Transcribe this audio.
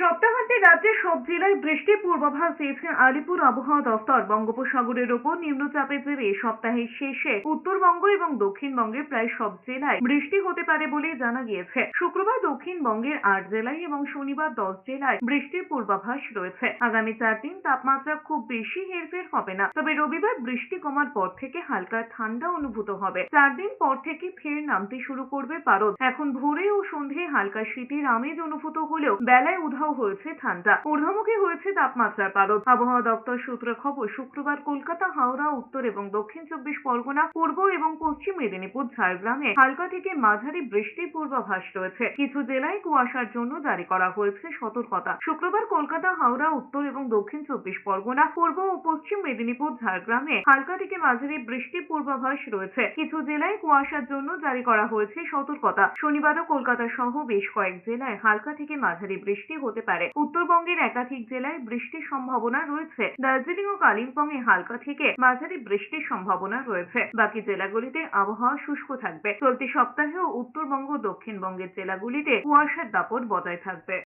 সপ্তাহান্তে রাজ্যের সব জেলায় বৃষ্টির পূর্বাভাস দিয়েছে আলিপুর আবহাওয়া দফতর। বঙ্গোপসাগরের ওপর নিম্নচাপের জেরে সপ্তাহের শেষে উত্তরবঙ্গ এবং দক্ষিণবঙ্গের প্রায় সব জেলায় বৃষ্টি হতে পারে বলে জানা গিয়েছে। শুক্রবার দক্ষিণবঙ্গের আট জেলায় এবং শনিবার দশ জেলায় বৃষ্টির পূর্বাভাস রয়েছে। আগামী চার দিন তাপমাত্রা খুব বেশি হেরফের হবে না। তবে রবিবার বৃষ্টি কমার পর থেকে হালকা ঠান্ডা অনুভূত হবে। চার দিন পর থেকে ফের নামতে শুরু করবে পারদ। এখন ভোরে ও সন্ধে হালকা শীতের আমেজ অনুভূত হলেও বেলায় উধাও হয়েছে ঠান্ডা। ঊর্ধ্বমুখী হয়েছে তাপমাত্রার পারদ। আবহাওয়া দপ্তর সূত্রে খবর, শুক্রবার কলকাতা, হাওড়া, উত্তর এবং দক্ষিণ চব্বিশ পরগনা, পূর্ব এবং পশ্চিম মেদিনীপুর, ঝাড়গ্রামে হালকা থেকে মাঝারি বৃষ্টির পূর্বাভাস রয়েছে। কিছু জেলায় কুয়াশার জন্য জারি করা হয়েছে সতর্কতা। শুক্রবার কলকাতা, হাওড়া, উত্তর এবং দক্ষিণ চব্বিশ পরগনা, পূর্ব ও পশ্চিম মেদিনীপুর, ঝাড়গ্রামে হালকা থেকে মাঝারি বৃষ্টির পূর্বাভাস রয়েছে। কিছু জেলায় কুয়াশার জন্য জারি করা হয়েছে সতর্কতা। শনিবারও কলকাতা সহ বেশ কয়েক জেলায় হালকা থেকে মাঝারি বৃষ্টি হতে পারে। উত্তরবঙ্গের একাধিক জেলায় বৃষ্টির সম্ভাবনা রয়েছে। দার্জিলিং ও কালিম্পং এ হালকা থেকে মাঝারি বৃষ্টির সম্ভাবনা রয়েছে। বাকি জেলাগুলিতে আবহাওয়া শুষ্ক থাকবে। চলতি সপ্তাহেও উত্তরবঙ্গ দক্ষিণবঙ্গের জেলাগুলিতে কুয়াশার দাপট বজায় থাকবে।